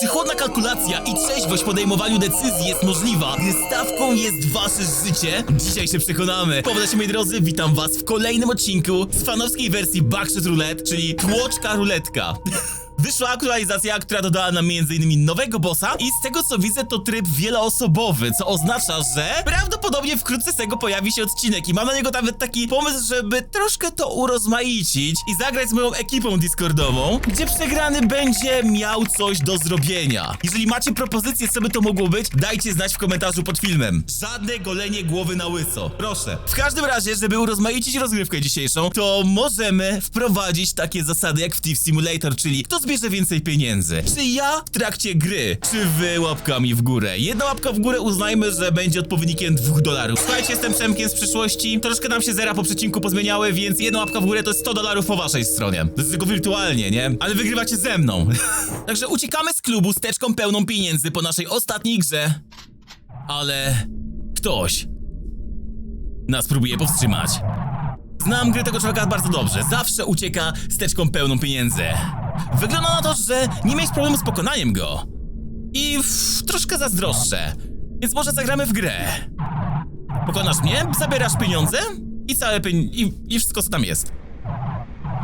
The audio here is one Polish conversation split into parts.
Czy chłodna kalkulacja i trzeźwość w podejmowaniu decyzji jest możliwa, gdy stawką jest wasze życie? Dzisiaj się przekonamy. Powodzenia moi drodzy, witam was w kolejnym odcinku z fanowskiej wersji Backshot Roulette, czyli tłoczka ruletka. Wyszła aktualizacja, która dodała nam m.in. nowego bossa i z tego co widzę to tryb wieloosobowy, co oznacza, że prawdopodobnie wkrótce z tego pojawi się odcinek i mam na niego nawet taki pomysł, żeby troszkę to urozmaicić i zagrać z moją ekipą discordową, gdzie przegrany będzie miał coś do zrobienia. Jeżeli macie propozycje, co by to mogło być, dajcie znać w komentarzu pod filmem. Żadne golenie głowy na łyso. Proszę. W każdym razie, żeby urozmaicić rozgrywkę dzisiejszą, to możemy wprowadzić takie zasady jak w Thief Simulator, czyli kto zbierze więcej pieniędzy. Czy ja w trakcie gry, czy wy łapkami w górę. Jedna łapka w górę uznajmy, że będzie odpowiednikiem dwóch dolarów. Słuchajcie, jestem Przemkiem z przyszłości. Troszkę nam się zera po przecinku pozmieniały, więc jedna łapka w górę to jest 100 dolarów po waszej stronie. To jest tylko wirtualnie, nie? Ale wygrywacie ze mną. Także uciekamy z klubu z teczką pełną pieniędzy po naszej ostatniej grze. Ale ktoś nas próbuje powstrzymać. Znam gry tego człowieka bardzo dobrze. Zawsze ucieka z teczką pełną pieniędzy. Wygląda na to, że nie miałeś problemu z pokonaniem go. I w, troszkę zazdroszczę. Więc może zagramy w grę. Pokonasz mnie, zabierasz pieniądze i całe pien... I, i wszystko co tam jest.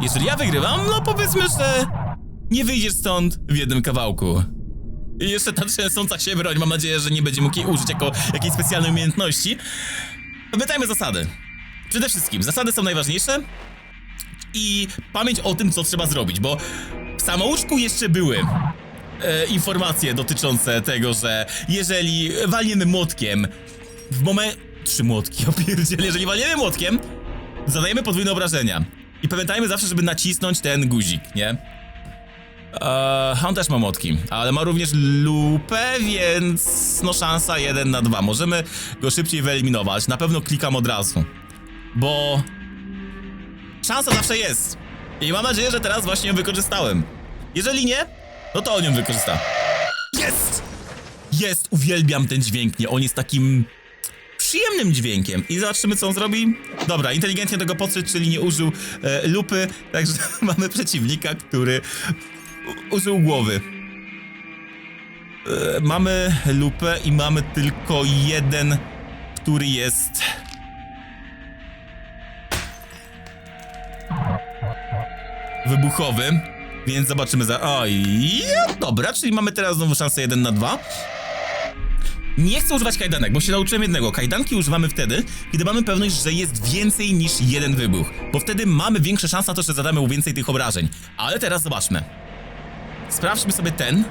Jeżeli ja wygrywam, no powiedzmy, że nie wyjdziesz stąd w jednym kawałku. I jeszcze ta trzęsąca się broń, mam nadzieję, że nie będzie mógł jej użyć jako jakiejś specjalnej umiejętności. Pamiętajmy zasady. Przede wszystkim, zasady są najważniejsze i pamięć o tym, co trzeba zrobić, bo w samouczku jeszcze były e, informacje dotyczące tego, że jeżeli walniemy młotkiem w momencie... Trzy młotki, opierdziel. Jeżeli walniemy młotkiem, zadajemy podwójne obrażenia. I pamiętajmy zawsze, żeby nacisnąć ten guzik, nie? Eee, on też ma młotki, ale ma również lupę, więc no szansa 1 na 2. Możemy go szybciej wyeliminować. Na pewno klikam od razu, bo szansa zawsze jest. I mam nadzieję, że teraz właśnie ją wykorzystałem. Jeżeli nie, no to on ją wykorzysta. Jest! Jest! Uwielbiam ten dźwięk, nie? On jest takim przyjemnym dźwiękiem. I zobaczymy, co on zrobi. Dobra, inteligentnie tego podszedł, czyli nie użył e, lupy, także mamy przeciwnika, który użył głowy. E, mamy lupę i mamy tylko jeden, który jest... Wybuchowy, więc zobaczymy za... Oj, dobra, czyli mamy teraz znowu szansę 1 na 2. Nie chcę używać kajdanek, bo się nauczyłem jednego. Kajdanki używamy wtedy, kiedy mamy pewność, że jest więcej niż jeden wybuch. Bo wtedy mamy większe szanse na to, że zadamy więcej tych obrażeń. Ale teraz zobaczmy. Sprawdźmy sobie ten.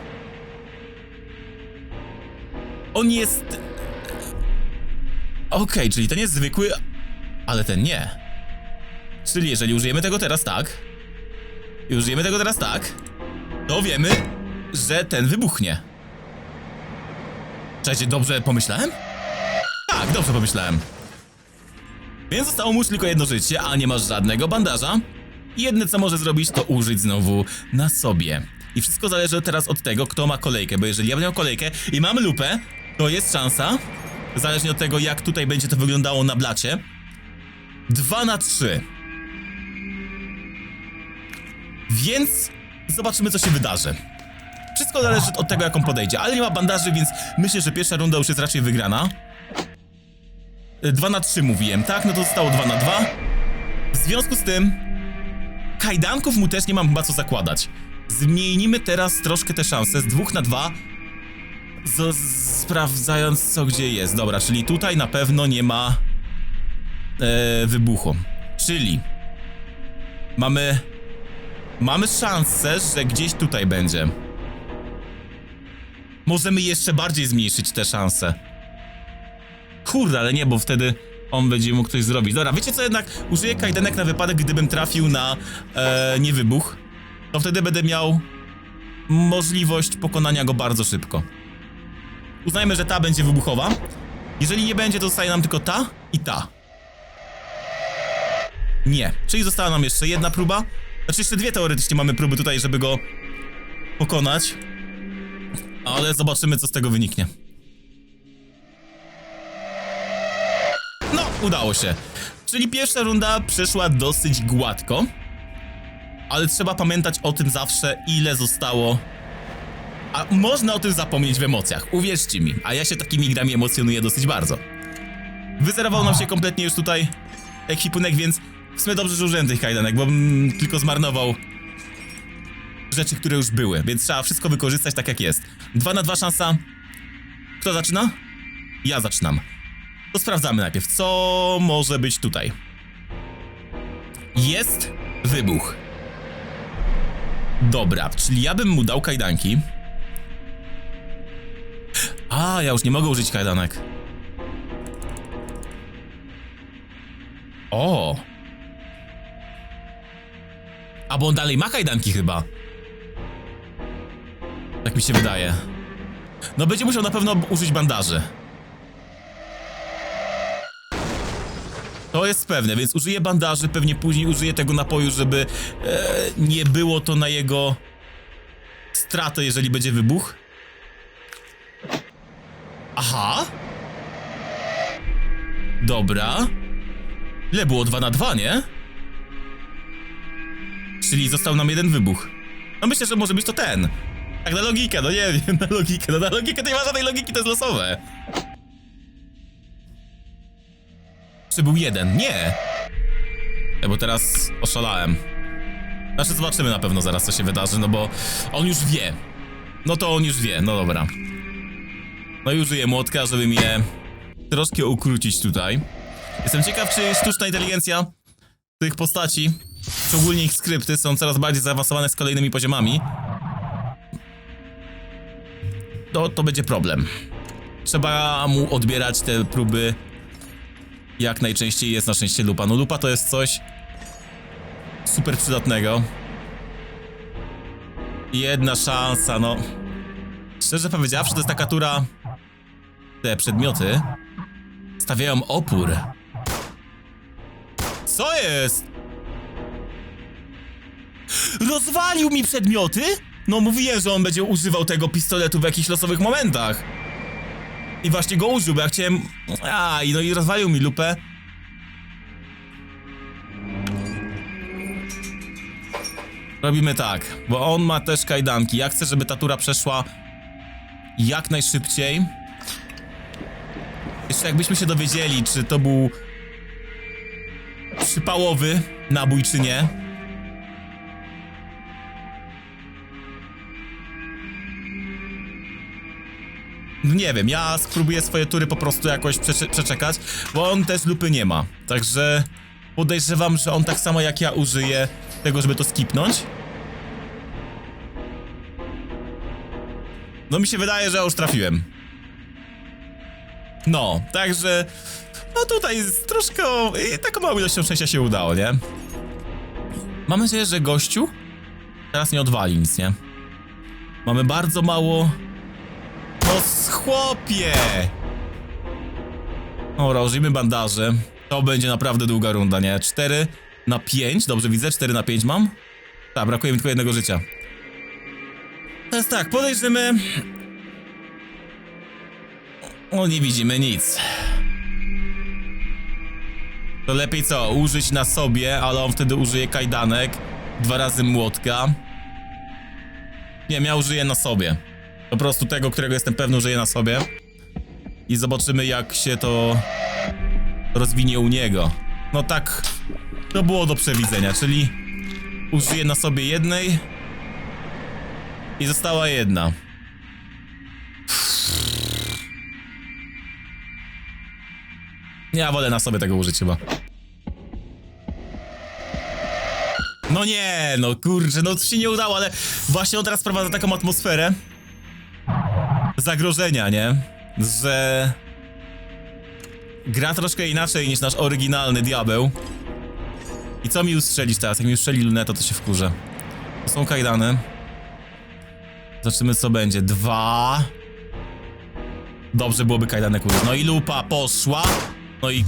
On jest... Okej, czyli ten jest zwykły, ale ten nie. Czyli jeżeli użyjemy tego teraz tak... I użyjemy tego teraz tak... To wiemy, że ten wybuchnie. Cześć, dobrze pomyślałem? Tak, dobrze pomyślałem. Więc zostało mu tylko jedno życie, a nie masz żadnego bandaża. Jedne co może zrobić, to użyć znowu na sobie. I wszystko zależy teraz od tego, kto ma kolejkę, bo jeżeli ja będę miał kolejkę i mam lupę, to jest szansa, zależnie od tego, jak tutaj będzie to wyglądało na blacie, 2 na 3. Więc zobaczymy, co się wydarzy. Wszystko zależy od tego, jak on podejdzie, ale nie ma bandaży, więc myślę, że pierwsza runda już jest raczej wygrana. 2 na 3 mówiłem, tak? No to zostało 2 na 2. W związku z tym, kajdanków mu też nie mam chyba co zakładać. Zmienimy teraz troszkę te szanse z 2 na 2. Z sprawdzając co gdzie jest. Dobra, czyli tutaj na pewno nie ma e, wybuchu. Czyli mamy mamy szansę, że gdzieś tutaj będzie. Możemy jeszcze bardziej zmniejszyć te szanse. Kurde, ale nie, bo wtedy on będzie mógł coś zrobić. Dobra, wiecie co jednak? Użyję kajdanek na wypadek, gdybym trafił na e, niewybuch. To wtedy będę miał możliwość pokonania go bardzo szybko. Uznajmy, że ta będzie wybuchowa. Jeżeli nie będzie, to zostaje nam tylko ta i ta. Nie. Czyli została nam jeszcze jedna próba. Znaczy jeszcze dwie teoretycznie mamy próby tutaj, żeby go pokonać. Ale zobaczymy, co z tego wyniknie. No, udało się. Czyli pierwsza runda przeszła dosyć gładko. Ale trzeba pamiętać o tym zawsze, ile zostało. A można o tym zapomnieć w emocjach, uwierzcie mi. A ja się takimi grami emocjonuję dosyć bardzo. Wyzerował nam się kompletnie już tutaj ekwipunek, więc w sumie dobrze, że użyłem tych kajdanek, bo bym tylko zmarnował rzeczy, które już były, więc trzeba wszystko wykorzystać tak jak jest. Dwa na dwa szansa. Kto zaczyna? Ja zaczynam. To sprawdzamy najpierw, co może być tutaj. Jest wybuch. Dobra, czyli ja bym mu dał kajdanki. A, ja już nie mogę użyć kajdanek. O! A bo on dalej ma kajdanki chyba. Tak mi się wydaje. No będzie musiał na pewno użyć bandaży. To jest pewne, więc użyje bandaży, pewnie później użyje tego napoju, żeby e, nie było to na jego stratę, jeżeli będzie wybuch. Aha. Dobra. Ile było? 2 na 2, nie? Czyli został nam jeden wybuch. No myślę, że może być to ten. Tak na logikę, no nie wiem, na logikę, no na logikę to nie ma żadnej logiki, to jest losowe. Czy był jeden? Nie. Ja bo teraz oszalałem. Znaczy zobaczymy na pewno zaraz co się wydarzy, no bo on już wie. No to on już wie, no dobra. No i użyję młotka, żeby mnie troszkę ukrócić tutaj. Jestem ciekaw, czy sztuczna inteligencja tych postaci, czy ogólnie ich skrypty są coraz bardziej zaawansowane z kolejnymi poziomami. To, to będzie problem. Trzeba mu odbierać te próby jak najczęściej jest na szczęście lupa. No lupa to jest coś super przydatnego. Jedna szansa, no. Szczerze powiedziawszy, to jest taka tura... Te przedmioty stawiają opór. Co jest? Rozwalił mi przedmioty? No mówiłem, że on będzie używał tego pistoletu w jakichś losowych momentach. I właśnie go użył, bo ja chciałem... A, i no i rozwalił mi lupę. Robimy tak, bo on ma też kajdanki. Ja chcę, żeby ta tura przeszła jak najszybciej. Jeszcze jakbyśmy się dowiedzieli, czy to był przypałowy nabój, czy nie. Nie wiem, ja spróbuję swoje tury po prostu jakoś przecze przeczekać, bo on też lupy nie ma. Także podejrzewam, że on tak samo jak ja użyje tego, żeby to skipnąć. No mi się wydaje, że już trafiłem. No, także... No tutaj z troszkę... Taką małą ilością szczęścia się udało, nie? Mam nadzieję, że gościu teraz nie odwali nic, nie? Mamy bardzo mało... No chłopie! Dobra, użyjmy bandaży. To będzie naprawdę długa runda, nie? 4 na 5, dobrze widzę, 4 na 5 mam. Tak, brakuje mi tylko jednego życia. Teraz tak, podejrzymy... O, nie widzimy nic. To lepiej co, użyć na sobie, ale on wtedy użyje kajdanek. Dwa razy młotka. Nie, ja użyję na sobie. Po prostu tego, którego jestem pewny, użyję na sobie. I zobaczymy, jak się to rozwinie u niego. No tak, to było do przewidzenia, czyli użyję na sobie jednej i została jedna. Ja wolę na sobie tego użyć chyba. No nie, no kurczę, no to się nie udało, ale właśnie on teraz wprowadza taką atmosferę zagrożenia, nie? Że gra troszkę inaczej niż nasz oryginalny diabeł. I co mi ustrzelisz teraz? Jak mi ustrzeli luneta, to się wkurzę. To są kajdany. Zobaczymy co będzie. Dwa. Dobrze byłoby kajdanek użyć. No i lupa poszła. No i...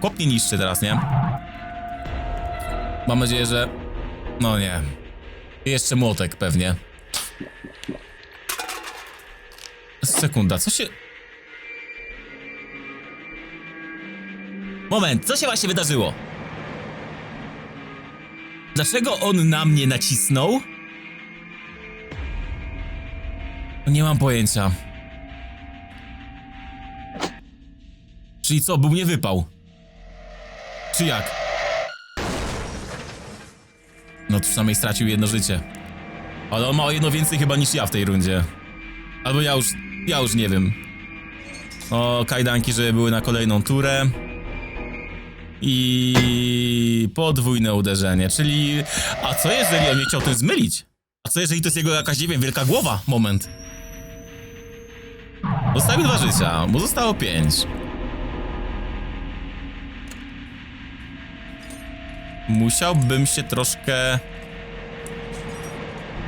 Chłop niszczy teraz, nie? Mam nadzieję, że... No nie. Jeszcze młotek pewnie. Sekunda, co się... Moment, co się właśnie wydarzyło? Dlaczego on na mnie nacisnął? Nie mam pojęcia. Czyli co, był nie wypał? Czy jak? No to przynajmniej stracił jedno życie. Ale on ma o jedno więcej chyba niż ja w tej rundzie. Albo ja już, ja już nie wiem. O, kajdanki, żeby były na kolejną turę. I podwójne uderzenie, czyli... A co jeżeli on nie chciał tym zmylić? A co jeżeli to jest jego jakaś, nie wiem, wielka głowa? Moment. Zostawił dwa życia, mu zostało pięć. Musiałbym się troszkę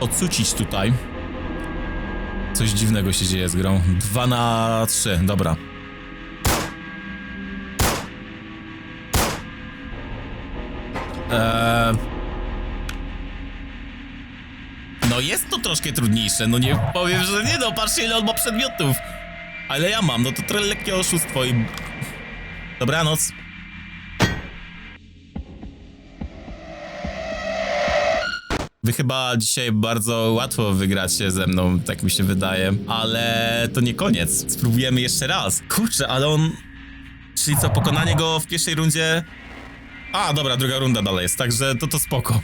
odsucić tutaj. Coś dziwnego się dzieje z grą. 2 na 3, dobra. Eee... No jest to troszkę trudniejsze, no nie powiem, że nie no, patrzcie ile on ma przedmiotów. Ale ja mam, no to trochę lekkie oszustwo i... Dobranoc. Wy chyba dzisiaj bardzo łatwo wygracie ze mną, tak mi się wydaje. Ale to nie koniec. Spróbujemy jeszcze raz. Kurczę, ale on... Czyli co, pokonanie go w pierwszej rundzie... A, dobra, druga runda dalej jest, także to to spoko.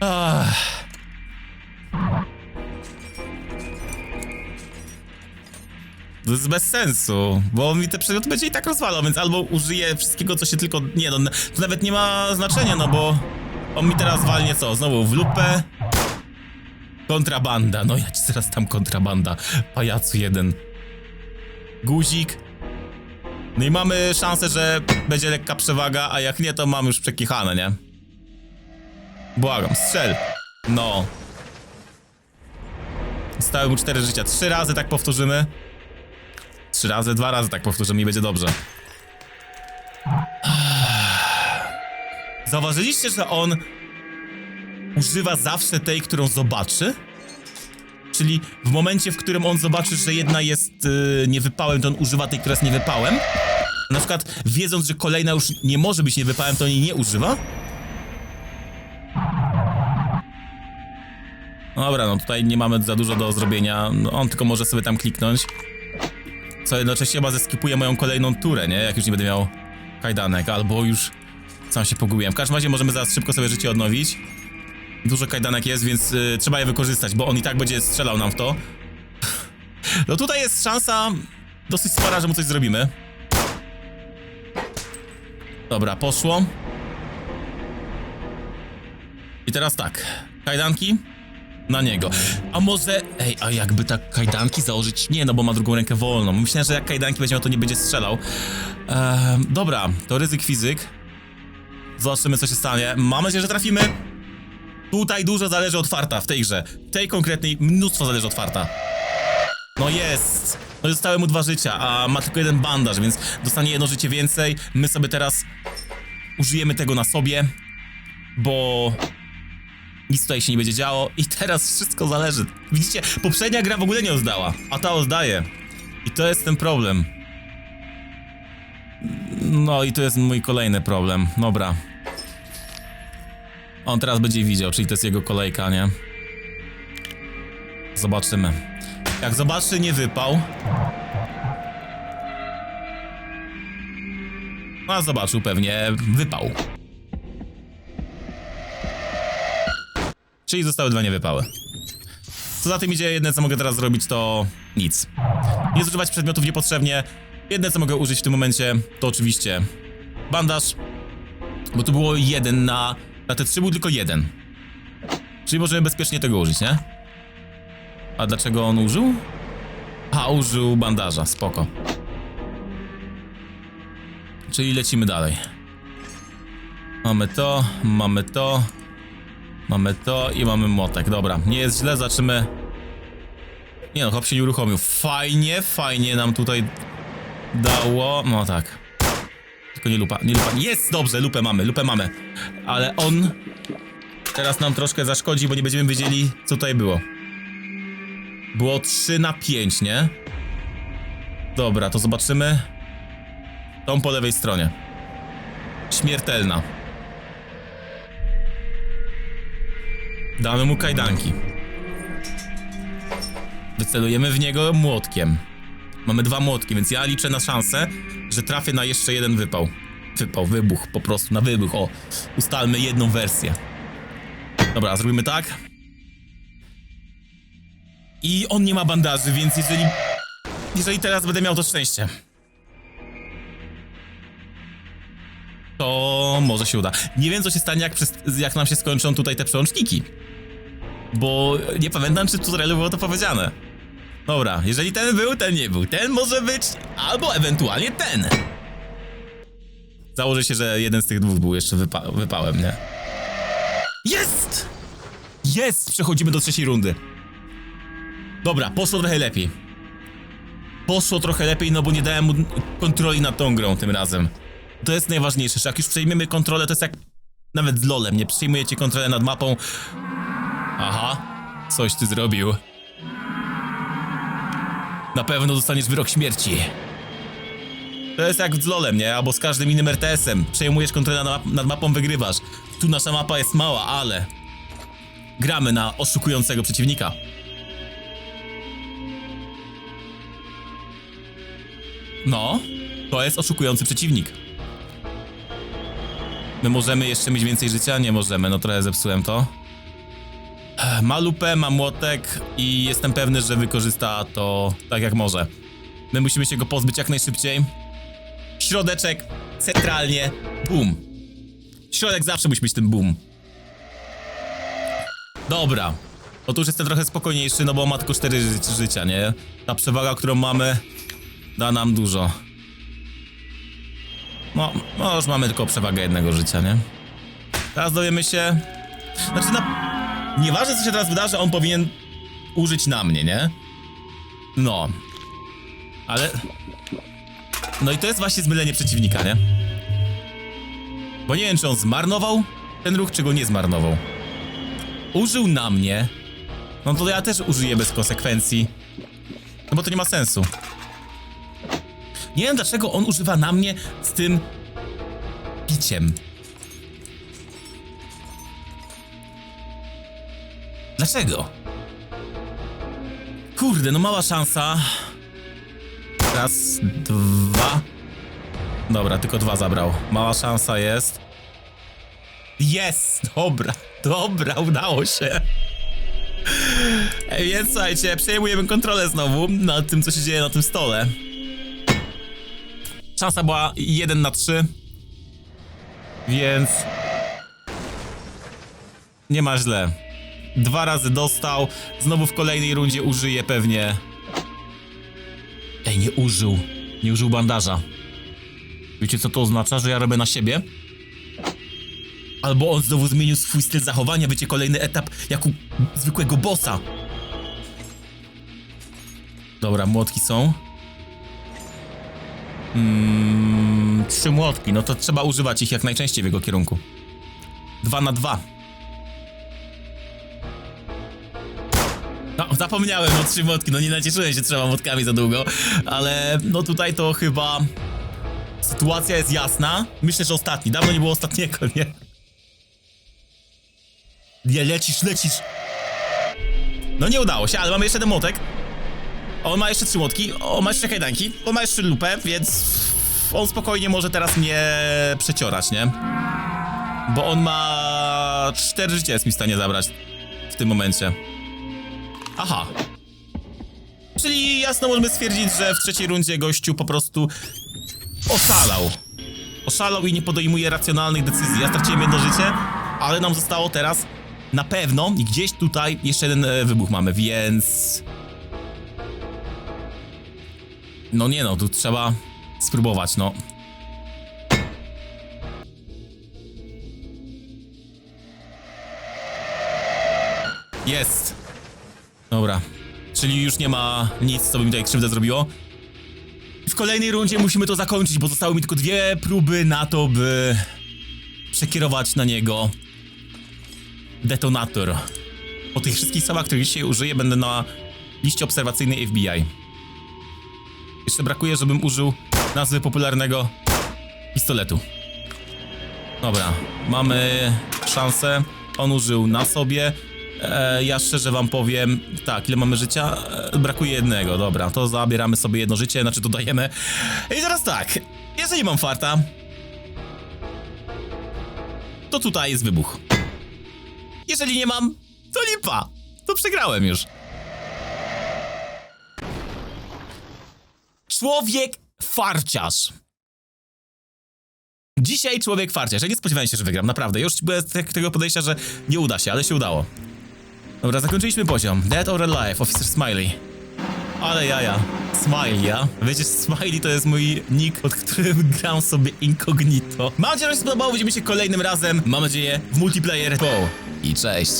Ach. To jest bez sensu, bo mi te przedmioty będzie i tak rozwalał, więc albo użyję wszystkiego, co się tylko... Nie no, to nawet nie ma znaczenia, no bo... On mi teraz walnie co? Znowu w lupę? Kontrabanda, no ja ci zaraz tam kontrabanda. Pajacu jeden. Guzik. No i mamy szansę, że będzie lekka przewaga, a jak nie, to mam już przekichane, nie? Błagam, strzel. No. Zostały mu cztery życia. Trzy razy tak powtórzymy. Trzy razy, dwa razy tak powtórzymy i będzie dobrze. Zauważyliście, że on używa zawsze tej, którą zobaczy? Czyli w momencie, w którym on zobaczy, że jedna jest yy, niewypałem, to on używa tej, która jest niewypałem? Na przykład wiedząc, że kolejna już nie może być niewypałem, to on jej nie używa? Dobra, no tutaj nie mamy za dużo do zrobienia. No, on tylko może sobie tam kliknąć. Co jednocześnie chyba zeskipuje moją kolejną turę, nie? Jak już nie będę miał kajdanek, albo już sam się pogubiłem. W każdym razie możemy zaraz szybko sobie życie odnowić. Dużo kajdanek jest, więc y, trzeba je wykorzystać, bo on i tak będzie strzelał nam w to. No tutaj jest szansa dosyć spora, że mu coś zrobimy. Dobra, poszło. I teraz tak. Kajdanki na niego. A może... Ej, a jakby tak kajdanki założyć? Nie, no bo ma drugą rękę wolną. Myślałem, że jak kajdanki będzie miał, to nie będzie strzelał. Ehm, dobra, to ryzyk fizyk. Zobaczymy, co się stanie. Mam nadzieję, że trafimy. Tutaj dużo zależy od farta w tej grze. W tej konkretnej mnóstwo zależy od farta. No jest! No zostały mu dwa życia, a ma tylko jeden bandaż, więc dostanie jedno życie więcej. My sobie teraz użyjemy tego na sobie, bo nic tutaj się nie będzie działo i teraz wszystko zależy. Widzicie, poprzednia gra w ogóle nie oddała, a ta oddaje. I to jest ten problem. No i to jest mój kolejny problem. Dobra. On teraz będzie widział, czyli to jest jego kolejka, nie? Zobaczymy. Jak zobaczy, nie wypał. A zobaczył pewnie, wypał. Czyli zostały dwa niewypały. Co za tym idzie, jedne co mogę teraz zrobić to nic. Nie zużywać przedmiotów niepotrzebnie. Jedne co mogę użyć w tym momencie to oczywiście bandaż. Bo tu było jeden na... Na te trzy był tylko jeden. Czyli możemy bezpiecznie tego użyć, nie? A dlaczego on użył? A, użył bandaża, spoko. Czyli lecimy dalej. Mamy to, mamy to, mamy to i mamy motek. Dobra, nie jest źle, zaczynamy. Nie no, hop się nie uruchomił. Fajnie, fajnie nam tutaj dało. No tak. Tylko nie lupa, nie lupa. Jest dobrze, lupę mamy, lupę mamy. Ale on teraz nam troszkę zaszkodzi, bo nie będziemy wiedzieli, co tutaj było. Było 3 na 5, nie? Dobra, to zobaczymy. Tą po lewej stronie. Śmiertelna. Damy mu kajdanki. Wycelujemy w niego młotkiem. Mamy dwa młotki, więc ja liczę na szansę, że trafię na jeszcze jeden wypał. Wypał, wybuch, po prostu na wybuch. O, ustalmy jedną wersję. Dobra, zrobimy tak. I on nie ma bandaży, więc jeżeli... Jeżeli teraz będę miał to szczęście... To może się uda. Nie wiem, co się stanie, jak, przez, jak nam się skończą tutaj te przełączniki. Bo nie pamiętam, czy w tutorialu było to powiedziane. Dobra, jeżeli ten był, ten nie był. Ten może być, albo ewentualnie ten. Założę się, że jeden z tych dwóch był jeszcze wypa wypałem, nie? Jest! Jest! Przechodzimy do trzeciej rundy. Dobra, poszło trochę lepiej. Poszło trochę lepiej, no bo nie dałem mu kontroli nad tą grą tym razem. To jest najważniejsze, że jak już przejmiemy kontrolę, to jest jak nawet z LoLem, nie przejmujecie kontrolę nad mapą. Aha, coś ty zrobił. Na pewno dostaniesz wyrok śmierci. To jest jak z LoLem, nie? Albo z każdym innym RTS-em. Przejmujesz kontrolę nad, nad mapą, wygrywasz. Tu nasza mapa jest mała, ale... Gramy na oszukującego przeciwnika. No, to jest oszukujący przeciwnik. My możemy jeszcze mieć więcej życia? Nie możemy, no trochę zepsułem to. Ma lupę, ma młotek i jestem pewny, że wykorzysta to tak jak może. My musimy się go pozbyć jak najszybciej. Środeczek, centralnie, boom. Środek zawsze musi być tym boom. Dobra. Otóż jestem trochę spokojniejszy, no bo ma tylko 4 ży życia, nie? Ta przewaga, którą mamy, da nam dużo. No, no już mamy tylko przewagę jednego życia, nie? Teraz dowiemy się... Znaczy na... Nieważne co się teraz wydarzy, on powinien użyć na mnie, nie? No. Ale... No i to jest właśnie zmylenie przeciwnika, nie? Bo nie wiem, czy on zmarnował ten ruch, czy go nie zmarnował. Użył na mnie. No to ja też użyję bez konsekwencji. No bo to nie ma sensu. Nie wiem dlaczego on używa na mnie z tym piciem. Dlaczego? Kurde, no mała szansa. Raz, dwa. Dobra, tylko dwa zabrał. Mała szansa jest. Jest! Dobra, dobra, udało się. Więc słuchajcie, przejmujemy kontrolę znowu nad tym, co się dzieje na tym stole. Szansa była 1 na 3. Więc. Nie ma źle. Dwa razy dostał. Znowu w kolejnej rundzie użyje pewnie. Ej, nie użył. Nie użył bandaża. Wiecie co to oznacza? Że ja robię na siebie? Albo on znowu zmienił swój styl zachowania, wiecie, kolejny etap jak u zwykłego bossa. Dobra, młotki są. Mm, trzy młotki, no to trzeba używać ich jak najczęściej w jego kierunku. Dwa na dwa. Zapomniałem o trzy młotki, no nie nacieszyłem się trzema młotkami za długo, ale no tutaj to chyba... Sytuacja jest jasna. Myślę, że ostatni. Dawno nie było ostatniego, nie? Nie, lecisz, lecisz. No nie udało się, ale mamy jeszcze jeden młotek. On ma jeszcze trzy młotki, on ma jeszcze kajdanki, on ma jeszcze lupę, więc on spokojnie może teraz mnie przeciorać, nie? Bo on ma cztery życia jest mi w stanie zabrać w tym momencie. Aha. Czyli jasno możemy stwierdzić, że w trzeciej rundzie gościu po prostu oszalał. Oszalał i nie podejmuje racjonalnych decyzji. Ja straciłem jedno życie, ale nam zostało teraz na pewno i gdzieś tutaj jeszcze jeden e, wybuch mamy, więc... No nie no, tu trzeba spróbować, no. Jest. Dobra. Czyli już nie ma nic, co by mi tutaj krzywdę zrobiło. W kolejnej rundzie musimy to zakończyć, bo zostały mi tylko dwie próby na to, by przekierować na niego detonator. Po tych wszystkich słowach, których dzisiaj użyję, będę na liście obserwacyjnej FBI. Jeszcze brakuje, żebym użył nazwy popularnego pistoletu. Dobra, mamy szansę. On użył na sobie. E, ja szczerze wam powiem, tak, ile mamy życia? E, brakuje jednego, dobra, to zabieramy sobie jedno życie, znaczy to dajemy. I teraz tak, jeżeli mam farta, to tutaj jest wybuch. Jeżeli nie mam, to lipa, to przegrałem już. Człowiek farciarz. Dzisiaj człowiek farciarz. Ja nie spodziewałem się, że wygram, naprawdę. Już byłem tego podejścia, że nie uda się, ale się udało. Dobra, zakończyliśmy poziom. Dead or Alive, Officer Smiley. Ale jaja. Smiley, ja? Wiecie, Smiley to jest mój nick, pod którym gram sobie incognito. Mam nadzieję, że się spodobało. Widzimy się kolejnym razem. Mam nadzieję w multiplayer. Po i cześć.